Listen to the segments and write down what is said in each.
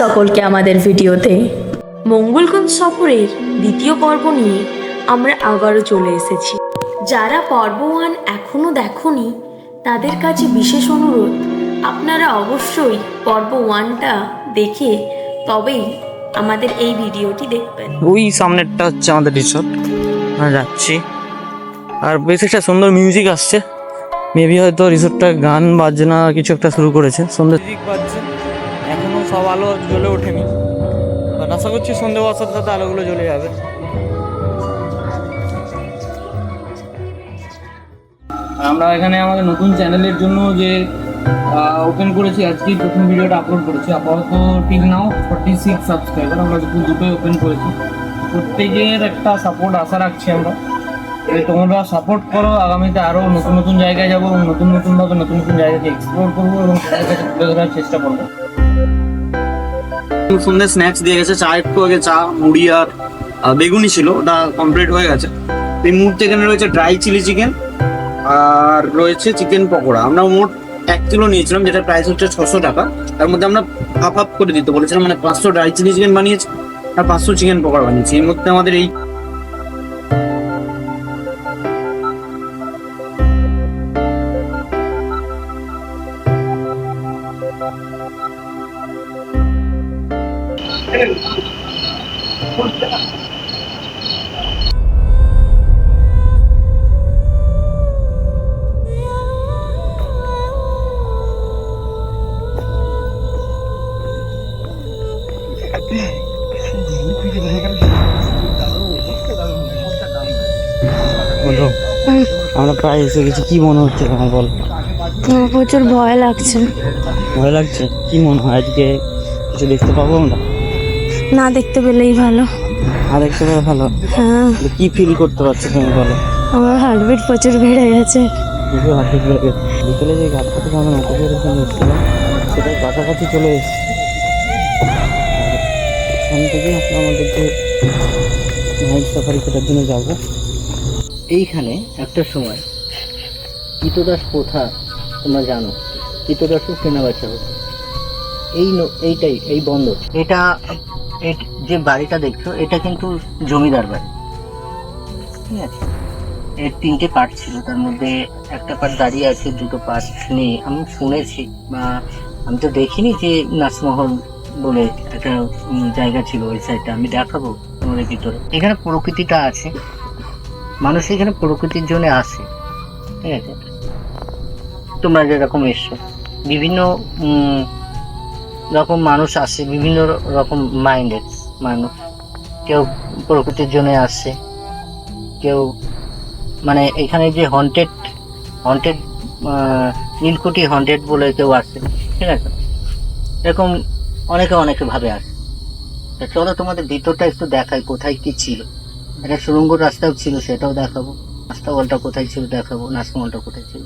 সকলকে আমাদের ভিডিওতে মঙ্গলগঞ্জ সফরের দ্বিতীয় পর্ব নিয়ে আমরা আবারও চলে এসেছি। যারা পর্ব ওয়ান এখনও দেখনি তাদের কাছে বিশেষ অনুরোধ আপনারা অবশ্যই পর্ব ওয়ানটা দেখে তবেই আমাদের এই ভিডিওটি দেখবেন। ওই সামনেরটা হচ্ছে আমাদের রিসর্ট আমরা যাচ্ছি। আর বেশ একটা সুন্দর মিউজিক আসছে। মেবি হয়তো রিসোর্টটা গান বাজনা কিছু একটা শুরু করেছে। সুন্দর মিউজিক বাজছে সব আলো জ্বলে ওঠেনি। আশা করছি সন্ধ্যে হওয়ার সাথে সাথে আলোগুলো জ্বলে যাবে। আমরা এখানে আমাদের নতুন চ্যানেলের জন্য যে ওপেন করেছি, আজকে প্রথম ভিডিওটা আপলোড করেছি। আপাতত till now forty six subscriber আমরা দুটো, দুটোই ওপেন করেছি। প্রত্যেকের একটা সাপোর্ট আশা রাখছি আমরা। তোমরা সাপোর্ট করো, আগামীতে আরও নতুন নতুন জায়গায় যাব এবং নতুন, নতুনভাবে নতুন নতুন জায়গাকে এক্সপ্লোর করব এবং তোমাদের কাছে তুলে ধরার চেষ্টা করব। সন্ধ্যে স্ন্যাক্স দিয়ে গেছে, চা একটু আগে, চা, মুড়ি আর বেগুনি ছিল, ওটা কমপ্লিট হয়ে গেছে। এই মুহূর্তে এখানে রয়েছে ড্রাই চিলি চিকেন আর রয়েছে চিকেন পকোড়া। আমরা মোট এক কিলো নিয়েছিলাম যেটা প্রাইস হচ্ছে ছশো টাকা। তার মধ্যে আমরা হাফ হাফ করে দিতে বলেছিলাম মানে পাঁচশো ড্রাই চিলি চিকেন বানিয়েছি আর পাঁচশো চিকেন পকোড়া বানিয়েছি। এর মধ্যে আমাদের এই বলো। আমরা প্রায় এসে গেছি। কি মনে হচ্ছে তোমার বল? আমার প্রচুর ভয় লাগছে। ভয় লাগছে? কি মনে হয় আজকে কিছু দেখতে পাবো আমরা? না দেখতে পেলেই ভালো। আর দেখতে পাবো ভালো? হ্যাঁ। কি ফিল করতে পারছ তুমি বলো? আমার হার্টবিট প্রচুর বেড়ে গেছে। বিকেলে যে গাছটা থেকে আমরা নৌকা করে জন্য এসেছিলাম সেটার কাছাকাছি চলে এসেছি। ওখান থেকে আমাদের যে নাইট সাফারি সেটার জন্য যাব। এইখানে একটা সময় কীতদাস প্রথা, তোমরা জানো কীতদাসও কেনা বেচা হতো। এই এইটাই, এই বন্দর। এটা যে বাড়িটা দেখছ, এটা কিন্তু জমিদার বাড়ি। ঠিক আছে? এর তিনটে পার্ট ছিল, তার মধ্যে একটা পার্ট দাঁড়িয়ে আছে, দুটো পার্ট নেই। আমি শুনেছি, বা আমি তো দেখিনি যে নাচমহল বলে একটা জায়গা ছিল ওই সাইডটা আমি দেখাবো তোমাদের ভিতরে। এখানে প্রকৃতিটা আছে। মানুষ এখানে প্রকৃতির জন্য আসে ঠিক আছে? তোমরা যেরকম এসছো, বিভিন্ন রকম মানুষ আসে বিভিন্ন রকম মাইন্ডের মানুষ। কেউ প্রকৃতির জন্য আসে কেউ মানে এখানে যে হন্টেড হন্টেড নীলকুঠি হন্টেড বলে কেউ আসে ঠিক আছে? এরকম অনেকে অনেকে ভাবে আসে চলো তোমাদের ভিতরটা একটু দেখাই, কোথায় কি ছিল। একটা সুরঙ্গ রাস্তাও ছিল সেটাও দেখাবো। রাস্তাওয়ালটা কোথায় ছিল দেখাবো নাচমহলটা কোথায় ছিল?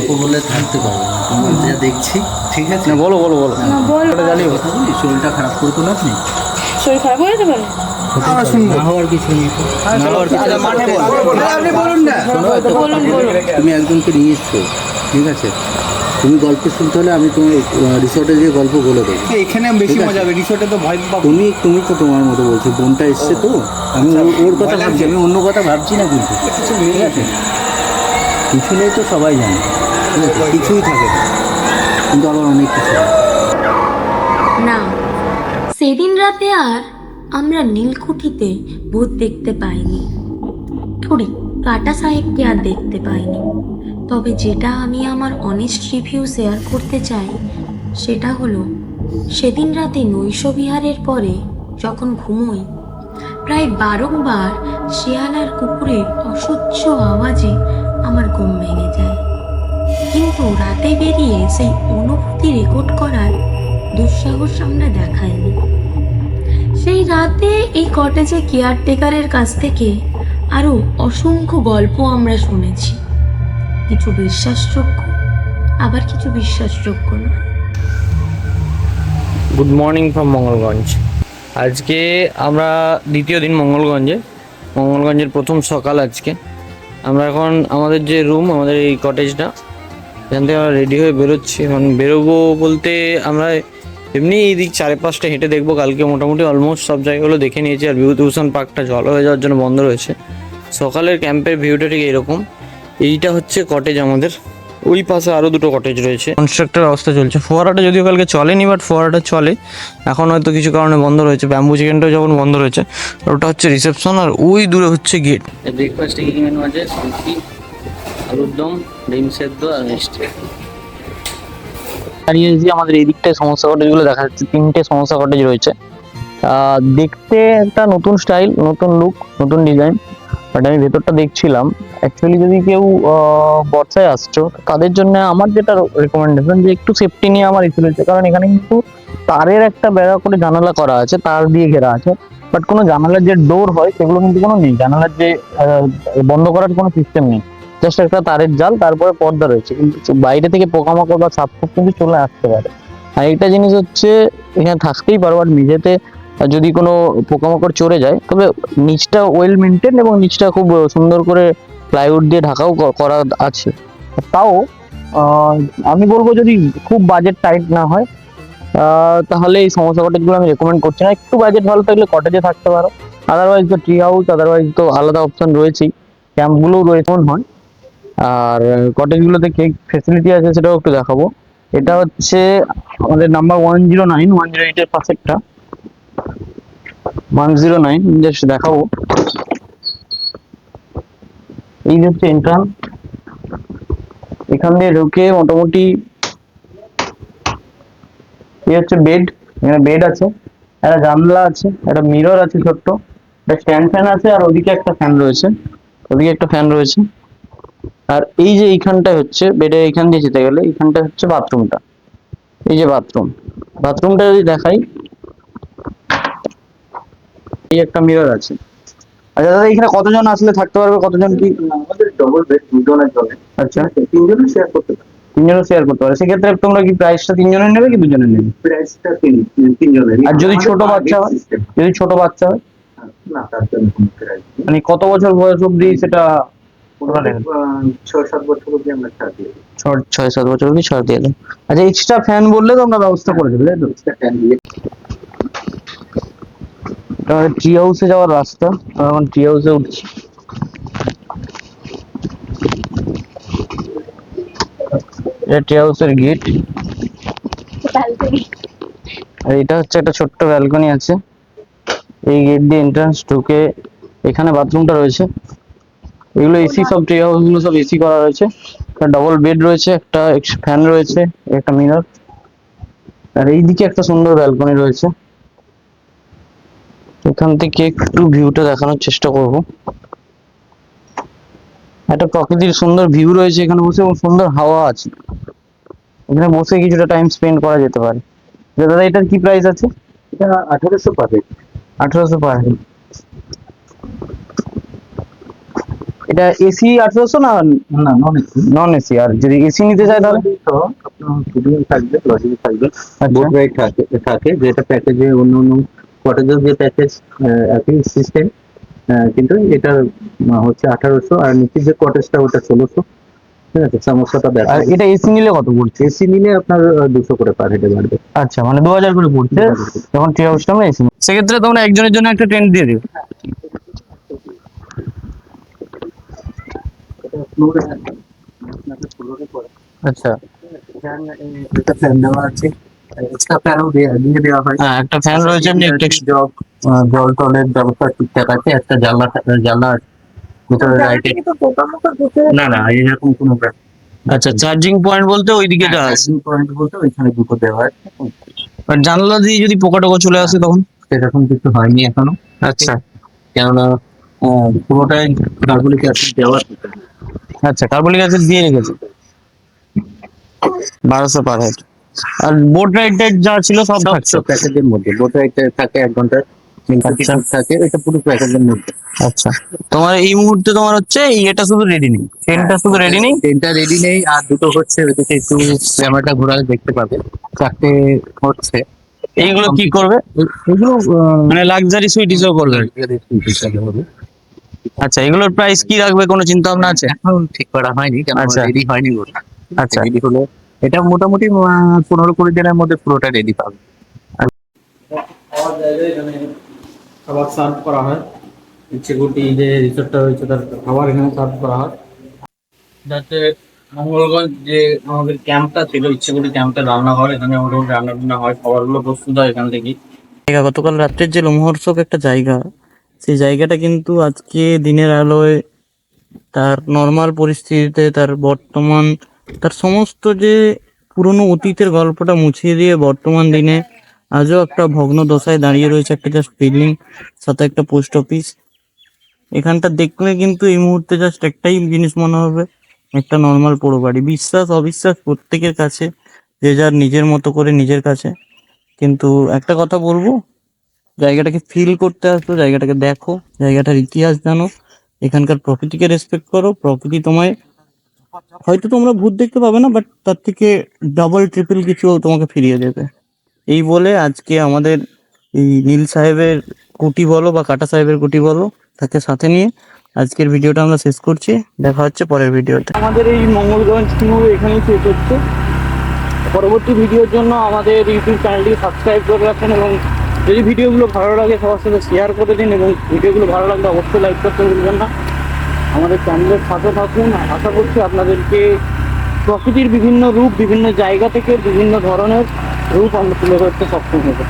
গল্প বলে থাকতে পারব না। তোমার যা দেখছি ঠিক আছে? না বলো বলো বলো। বল। কথা বলি শরীরটা খারাপ করে তো লাভ নেই। শরীর খারাপ হয়ে যেতে পারে। না হওয়ার কিছু নেই তো। না হওয়ার কিছু নেই। আপনি তুমি একজনকে নিয়ে এসছো ঠিক আছে? তুমি গল্প শুনতে হলে আমি তোমার রিসোর্টে গিয়ে গল্প বলে দেবো। এখানে বেশি মজা হবে রিসোর্টে তো ভয় পাবো। তুমি তুমি তো তোমার মতো বলছো বোনটা এসছে তো। আমি ওর- ওর কথা ভাবছি আমি অন্য কথা ভাবছি না কিন্তু ঠিক আছে? কিছু নেই তো সবাই জানে। ঠিক আছে কিছুই থাকে না। কিন্তু আবার অনেক কিছু না সেদিন রাতে আর আমরা নীলকুঠিতে ভূত দেখতে পাইনি। থুড়ি কাটা সাহেবকে আর দেখতে পাইনি। তবে যেটা আমি আমার অনেস্ট রিভিউ শেয়ার করতে চাই সেটা হলো সেদিন রাতে নৈশবিহারের পরে যখন ঘুমোই প্রায় বারংবার শেয়াল আর কুকুরের অসহ্য আওয়াজে আমার ঘুম ভেঙে যায়। কিন্তু রাতে বেরিয়ে সেই অনুভূতি রেকর্ড করার দুঃসাহস আমরা দেখাইনি। সেই রাতে এই কটেজে কেয়ারটেকারের কাছ থেকে আরও অসংখ্য গল্প আমরা শুনেছি। কিছু বিশ্বাসযোগ্য, আবার কিছু বিশ্বাসযোগ্য না গুড মর্নিং ফ্রম মঙ্গলগঞ্জ আজকে আমরা দ্বিতীয় দিন মঙ্গলগঞ্জে মঙ্গলগঞ্জের প্রথম সকাল আজকে। আমরা এখন আমাদের যে রুম আমাদের এই কটেজটা এখান থেকে আমরা রেডি হয়ে বেরোচ্ছি। এখন বেরোবো বলতে আমরা এমনি এই দিক চারে পাঁচটা হেঁটে দেখব কালকে মোটামুটি অলমোস্ট সব জায়গাগুলো দেখে নিয়েছি। আর বিভূতিভূষণ পার্কটা জল হয়ে যাওয়ার জন্য বন্ধ রয়েছে। সকালের ক্যাম্পের ভিউটা ঠিক এরকম এইটা হচ্ছে কটেজ আমাদের। ওই পাশে আরও দুটো কটেজ রয়েছে। কনস্ট্রাক্টের অবস্থা চলছে। ফোয়ারাটা যদিও কালকে চলেনি বাট ফোয়ারাটা চলে। এখন হয়তো কিছু কারণে বন্ধ রয়েছে। ব্যাম্বু চিকেনটাও যখন বন্ধ রয়েছে ওটা হচ্ছে রিসেপশন আর ওই দূরে হচ্ছে গেট ব্রেকফাস্টে আলুর দম ডিম সেদ্ধ আর মিষ্টি। দাঁড়িয়েছি আমাদের এই দিকটায় সমস্যা কটেজগুলো দেখা যাচ্ছে, তিনটে সমস্যা কটেজ রয়েছে। দেখতে একটা নতুন স্টাইল নতুন লুক নতুন ডিজাইন বাট আমি ভেতরটা দেখছিলাম। অ্যাকচুয়ালি যদি কেউ বর্ষায় আসছো, তাদের জন্য আমার যেটা রেকমেন্ডেশন যে একটু সেফটি নিয়ে আমার ইস্যু রয়েছে, কারণ এখানে কিন্তু তারের একটা বেড়া করে জানালা করা আছে, তার দিয়ে ঘেরা আছে বাট কোনো জানালার যে ডোর হয়, সেগুলো কিন্তু কোনো নেই। জানালার যে বন্ধ করার কোনো সিস্টেম নেই। জাস্ট একটা তারের জাল, তারপরে পর্দা রয়েছে। কিন্তু বাইরে থেকে পোকামাকড় বা সাপ কিন্তু চলে আসতে পারে। আর একটা জিনিস হচ্ছে, এখানে থাকতেই পারো বাট মেঝেতে যদি কোনো পোকামাকড় চড়ে যায়, তবে নিচটা ওয়েল মেনটেন এবং নিচটা খুব সুন্দর করে প্লাইউড দিয়ে ঢাকাও করা আছে। তাও আমি বলব যদি খুব বাজেট টাইট না হয় তাহলে এই সমস্যা কটেজগুলো আমি রেকমেন্ড করছি না। একটু বাজেট ভালো থাকলে কটেজে থাকতে পারো। আদারওয়াইজ তো ট্রি হাউস আদারওয়াইজ তো আলাদা অপশন রয়েছেই। ক্যাম্পগুলোও রয়েছে হয়। আর কটেজগুলোতে কে ফেসিলিটি আছে সেটাও একটু দেখাবো। এটা হচ্ছে আমাদের number one zero nine one zero এইটের পাশেরটা ওয়ান জিরো নাইন জাস্ট দেখাবো। এই হচ্ছে এন্ট্রান্স এখান দিয়ে ঢুকে মোটামুটি এই হচ্ছে বেড এখানে বেড আছে। একটা জানলা আছে, একটা মিরর আছে ছোট্ট। একটা স্ট্যান্ড ফ্যান আছে আর ওদিকে একটা ফ্যান রয়েছে। ওদিকে একটা ফ্যান রয়েছে। আর এই যে এইখানটা হচ্ছে বেডের এইখান দিয়ে যেতে গেলে এইখানটা হচ্ছে বাথরুমটা। এই যে বাথরুম বাথরুমটা যদি দেখাই এই একটা মিরর আছে। আচ্ছা দাদা এখানে কতজন আসলে থাকতে পারবে? কতজন কি? আমাদের ডবল বেড দুজনের জন্য। আচ্ছা। তিনজনে শেয়ার করতে পারে তিনজনও শেয়ার করতে পারে সেক্ষেত্রে তোমরা কি প্রাইসটা তিনজনের নেবে কি দুজনের নেবে? প্রাইসটা তিন তিনজনের। আর যদি ছোট বাচ্চা হয় যদি ছোট বাচ্চা হয়? না তার জন্য কোনো প্রাইস মানে কত বছর বয়স অবধি সেটা ছয় সাত বছর অব্দি আমরা ছাড় দিই ছয় সাত বছর অবধি ছাড় দিয়ে দেন আচ্ছা এক্সট্রা ফ্যান বললে তোমরা ব্যবস্থা করে দেবে তাই তো? এক্সট্রা ফ্যান দিয়ে আমাদের ট্রি হাউসে যাওয়ার রাস্তা। আমরা এখন ট্রি হাউসে উঠছি। এটা ট্রি হাউসের গেট আর এটা হচ্ছে একটা ছোট্ট ব্যালকনি আছে। এই গেট দিয়ে এন্ট্রান্স ঢুকে এখানে বাথরুমটা রয়েছে। এগুলো এসি সব ট্রি হাউসগুলো সব এসি করা রয়েছে। একটা ডবল বেড রয়েছে একটা ফ্যান রয়েছে একটা মিরর আর এইদিকে একটা সুন্দর ব্যালকনি রয়েছে। এখান থেকে একটু ভিউটা দেখানোর চেষ্টা করব। একটা প্রকৃতির সুন্দর ভিউ রয়েছে এখানে বসে এবং সুন্দর হাওয়া আছে। এখানে বসে কিছুটা টাইম স্পেন্ড করা যেতে পারে। দাদা এটার কি প্রাইস আছে? এটা আঠারোশো পাবে আঠারোশো পার হেড এটা এসি আঠারোশো না না নন এসি নন এসি আর যদি এসি নিতে চায় তাহলে? তো আপনার থাকবে থাকবে। আচ্ছা। বোট থাকে থাকে যেটা প্যাকেজে অন্য অন্য কটেজের যে প্যাকেজ একই সিস্টেম কিন্তু এটা হচ্ছে আঠারোশো আর নিচে যে কটেজটা ওটা ষোলোশো। ঠিক আছে সমস্যাটা আর এটা এসি নিলে কত পড়ছে? এসি নিলে আপনার দুশো করে পার হেডে বাড়বে। আচ্ছা মানে দু হাজার করে পড়ছে। যখন ট্রি হাউস এসি সেক্ষেত্রে তোমরা একজনের জন্য একটা টেন্ট দিয়ে আচ্ছা। একটা ফ্যান দেওয়া আছে। এক্সট্রা ফ্যানও দিয়ে দেওয়া হয়। হ্যাঁ একটা ফ্যান রয়েছে এমনি একটা জল টলের ব্যবস্থা ঠিকঠাক আছে একটা জানলা জানলা আছে। ভিতরে লাইটে না না এরকম কোনো আচ্ছা চার্জিং পয়েন্ট বলতে ওইদিকে যা আছে। পয়েন্ট বলতে ওইখানে দুটো দেওয়া আছে আর জানলা দিয়ে যদি পোকা টোকা চলে আসে তখন? সেরকম কিছু হয়নি এখনও। আচ্ছা। কেননা পুরোটাই কার্বলিক অ্যাসিড দেওয়া আছে। আচ্ছা কার্বলিক অ্যাসিড দিয়ে রেখেছে। বারোশো পার হেড আর বোট রাইড টাইড যা ছিল সব থাকছে। প্যাকেজের মধ্যে। বোটা একটা থাকে এক ঘণ্টা আচ্ছা। থাকে এটা পুরো প্যাকেজের মধ্যে। আচ্ছা। তোমার এই মুহূর্তে তোমার হচ্ছে এটা শুধু রেডি নেই। শুধু রেডি নেই? রেডি নেই আর দুটো হচ্ছে ওইদিকে একটু ক্যামেরাটা ঘোরালে দেখতে পাবে। চারটে হচ্ছে। এইগুলো কি করবে? এগুলো মানে লাক্সারি সুইট হিসেবে করবে। আচ্ছা এগুলোর প্রাইস কি রাখবে কোনো চিন্তা ভাবনা আছে? এখন ঠিক করা হয়নি কেন আচ্ছা। রেডি হয়নি ওটা। আচ্ছা। রেডি হলে। এটা মোটামুটি আহ, পনেরো কুড়ি দিনের মধ্যে পুরোটা রেডি পাবে। খাবার সার্ভ করা হয়। ইচ্ছেগুটি যে রিসোর্টটা রয়েছে তার খাবার এখানে সার্ভ করা হয়। যাতে মঙ্গলগঞ্জ যে আমাদের ক্যাম্পটা ছিল ইচ্ছেগুটি ক্যাম্পটা রান্নাঘর এখানে মোটামুটি রান্না টান্না হয় খাবারগুলো প্রস্তুত হয় এখান থেকেই। জায়গা গতকাল রাত্রের যে লোমহর্ষক একটা জায়গা সেই জায়গাটা কিন্তু আজকে দিনের আলোয় তার নর্মাল পরিস্থিতিতে, তার বর্তমান, তার সমস্ত যে পুরনো অতীতের গল্পটা মুছিয়ে দিয়ে বর্তমান দিনে আজও একটা ভগ্ন দশায় দাঁড়িয়ে রয়েছে, একটা জাস্ট বিল্ডিং সাথে একটা পোস্ট অফিস এখানটা দেখলে কিন্তু এই মুহূর্তে জাস্ট একটাই জিনিস মনে হবে, একটা নর্মাল পোড়ো বাড়ি। বিশ্বাস, অবিশ্বাস প্রত্যেকের কাছে, যে যার নিজের মতো করে নিজের কাছে। কিন্তু একটা কথা বলব জায়গাটাকে ফিল করতে আসো, জায়গাটাকে দেখো, জায়গাটার ইতিহাস জানো, এখানকার প্রকৃতিকে রেসপেক্ট করো, প্রকৃতি তোমায়, হয়তো তোমরা ভূত দেখতে পাবে না বাট তার থেকে ডাবল ট্রিপল কিছু তোমাকে ফিরিয়ে দেবে। এই বলে আজকে আমাদের এই নীল সাহেবের কুটি বলো বা কাটা সাহেবের কুটি বলো, তাকে সাথে নিয়ে আজকের ভিডিওটা আমরা শেষ করছি। দেখা হচ্ছে পরের ভিডিওতে। আমাদের এই মঙ্গলগঞ্জ ট্যুর এখানেই শেষ হচ্ছে। পরবর্তী ভিডিওর জন্য আমাদের ইউটিউব চ্যানেলটি সাবস্ক্রাইব করে রাখুন এবং যদি ভিডিওগুলো ভালো লাগে সবার সাথে শেয়ার করে দিন এবং ভিডিওগুলো ভালো লাগলে অবশ্যই লাইক করতে ভুলবেন না। আমাদের চ্যানেলের সাথে থাকুন। আশা করছি আপনাদেরকে প্রকৃতির বিভিন্ন রূপ, বিভিন্ন জায়গা থেকে বিভিন্ন ধরনের রূপ আমরা তুলে ধরতে সক্ষম হবে।